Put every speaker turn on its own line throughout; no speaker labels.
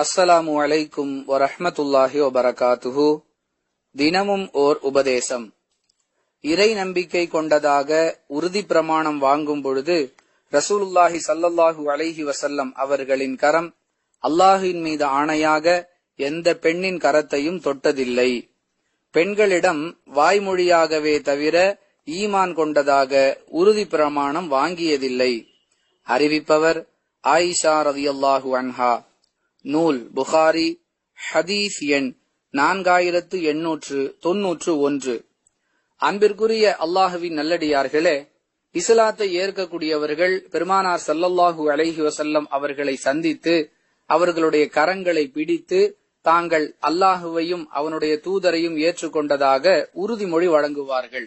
அஸ்ஸலாமு அலைக்கும் வரஹமத்துல்லாஹி வபரகாத்துஹு. தினமும் ஓர் உபதேசம். இறை நம்பிக்கை கொண்டதாக உறுதி பிரமாணம் வாங்கும் பொழுது ரசூலுல்லாஹி சல்லல்லாஹு அலைஹி வசல்லம் அவர்களின் கரம் அல்லாஹின் மீது ஆணையாக எந்த பெண்ணின் கரத்தையும் தொட்டதில்லை. பெண்களிடம் வாய்மொழியாகவே தவிர ஈமான் கொண்டதாக உறுதி பிரமாணம் வாங்கியதில்லை. அறிவிப்பவர் ஆயிஷா ரதியல்லாஹு அன்ஹா. நூல் புகாரி ஹதீஸ் எண் நான்காயிரத்து எண்ணூற்று தொன்னூற்று ஒன்று. அன்பிற்குரிய அல்லாஹுவின் நல்லடியார்களே இஸ்லாத்தை ஏற்கக்கூடியவர்கள் பெருமானார் ஸல்லல்லாஹு அலஹி வசல்லம் அவர்களை சந்தித்து அவர்களுடைய கரங்களை பிடித்து தாங்கள் அல்லாஹுவையும் அவனுடைய தூதரையும் ஏற்றுக்கொண்டதாக உறுதிமொழி வழங்குவார்கள்.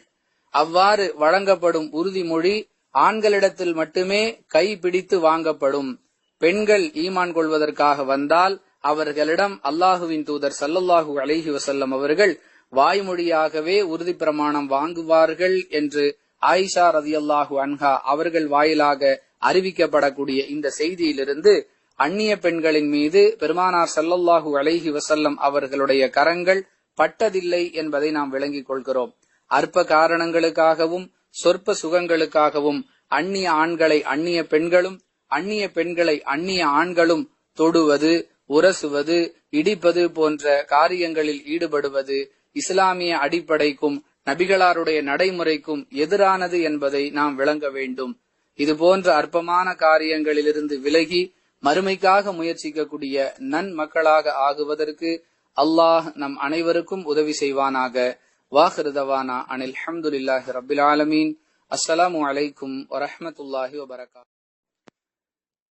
அவ்வாறு வழங்கப்படும் உறுதிமொழி ஆண்களிடத்தில் மட்டுமே கை பிடித்து வாங்கப்படும். பெண்கள் ஈமான் கொள்வதற்காக வந்தால் அவர்களிடம் அல்லாஹுவின் தூதர் சல்லல்லாஹு அலஹி வசல்லம் அவர்கள் வாய்மொழியாகவே உறுதி பிரமாணம் வாங்குவார்கள் என்று ஆயிஷா ரதியல்லாஹு அன்ஹா அவர்கள் வாயிலாக அறிவிக்கப்படக்கூடிய இந்த செய்தியிலிருந்து அந்நிய பெண்களின் மீது பெருமானார் சல்லல்லாஹு அலைஹி வசல்லம் அவர்களுடைய கரங்கள் பட்டதில்லை என்பதை நாம் விளங்கிக் கொள்கிறோம். அற்ப காரணங்களுக்காகவும் சொற்ப சுகங்களுக்காகவும் அந்நிய ஆண்களை அந்நிய பெண்களும் அந்நிய பெண்களை அந்நிய ஆண்களும் தொடுவது உரசுவது இடிப்பது போன்ற காரியங்களில் ஈடுபடுவது இஸ்லாமிய அடிப்படைக்கும் நபிகளாருடைய நடைமுறைக்கும் எதிரானது என்பதை நாம் விளங்க வேண்டும். இது போன்ற அற்பமான காரியங்களிலிருந்து விலகி மறுமைக்காக முயற்சிக்கக்கூடிய நன் மக்களாக ஆகுவதற்கு அல்லாஹ் நம் அனைவருக்கும் உதவி செய்வானாக. வாஹிருதவானா அனில் ஹம்துல்லாஹி ரபில் ஆலமீன். அஸ்ஸலாமு அலைக்கும் வரஹமத்துல்லாஹி வபரகாத்.